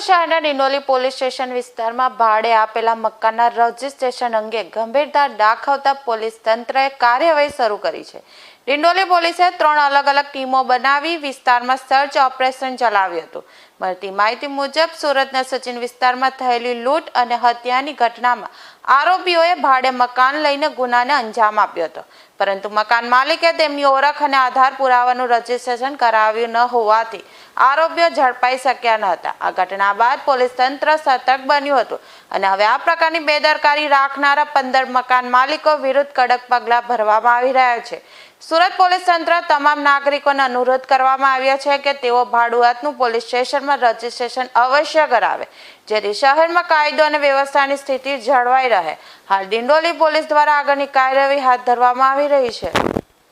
શહેરના Dindoli police station વિસ્તારમાં ભાડે આપેલા મકાનના રજીસ્ટ્રેશન અંગે ગંભીરતા દાખવતા પોલીસ તંત્રએ કાર્યવાહી શરૂ કરી છે. ડિંડોલી પોલીસે ત્રણ અલગ અલગ ટીમો બનાવી વિસ્તારમાં સર્ચ ઓપરેશન ચલાવ્યું હતું. મળતી માહિતી મુજબ, સુરતના સચિન વિસ્તારમાં થયેલી લૂંટ અને હત્યાની ઘટનામાં આરોપીઓએ ભાડે મકાન લઈને ગુનાને અંજામ આપ્યો હતો. પરંતુ મકાન માલિકે તેમની ઓળખ અને આધાર પુરાવાનું રજીસ્ટ્રેશન કરાવ્યું ન હોવાથી આરોપીઓ ઝડપાઈ શક્યા ન હતા. આ ઘટના બાદ પોલીસ તંત્ર સતર્ક બન્યું હતું અને હવે આ પ્રકારની બેદરકારી રાખનારા પંદર મકાન માલિકો વિરુદ્ધ કડક પગલાં ભરવામાં આવી રહ્યા છે. સુરત પોલીસ તંત્ર તમામ નાગરિકોને અનુરોધ કરવામાં આવ્યો છે કે તેઓ ભાડુઆતનું પોલીસ સ્ટેશનમાં રજીસ્ટ્રેશન અવશ્ય કરાવે, જેથી શહેરમાં કાયદો અને વ્યવસ્થાની સ્થિતિ જળવાઈ રહે. હાલ ડિંડોલી પોલીસ દ્વારા આગળની કાર્યવાહી હાથ ધરવામાં આવી રહી છે.